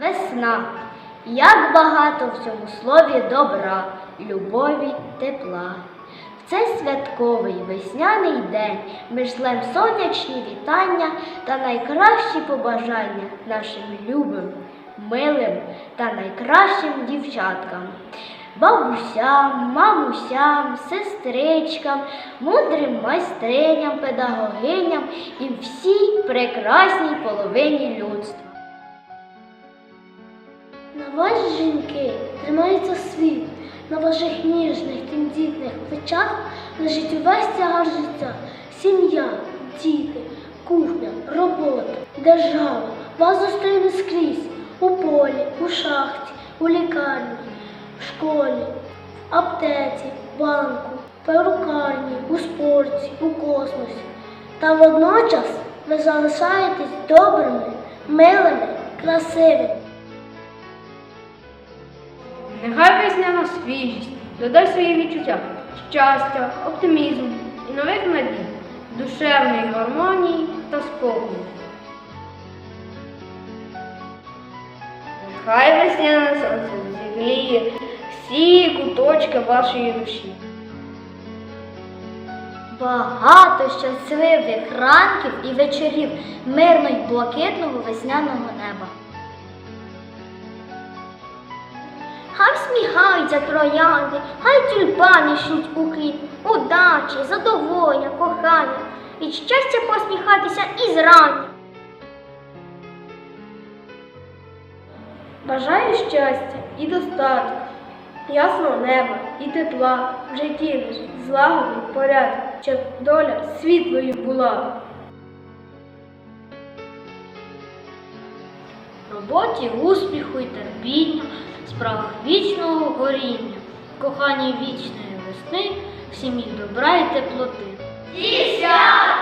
весна. Як багато в цьому слові добра, любові, тепла. В цей святковий весняний день ми шлем сонячні вітання та найкращі побажання нашим любим, милим та найкращим дівчаткам, бабусям, мамусям, сестричкам, мудрим майстриням, педагогиням і всій прекрасній половині людства. На вас, жінки, тримається світ, на ваших ніжних, тендітних плечах лежить увесь тягар життя, сім'я, діти, кухня, робота, держава. Вас зустріне скрізь у полі, у шахті, у лікарні, в школі, в аптеці, в банку, в перукарні, у спорті, у космосі. Та водночас ви залишаєтесь добрими, милими, красивими. Нехай весняна свіжість додай свої відчуття, щастя, оптимізму і нових надій, душевної гармонії та спокою. Нехай весняне сонце зігріє всі куточки вашої душі. Багато щасливих ранків і вечорів мирно й блакитного весняного неба. Хай всміхаються троянди, хай тюльпани шуть у квіт, удачі, задоволення, кохання, від щастя посміхатися і зрання. Бажаю щастя і достатку, ясного неба і тепла в житті лиш злагоди, порядку, щоб доля світлою була. Роботі успіху й терпіння, справах вічного горіння, коханні вічної весни, сім'ї добра і теплоти. Красу!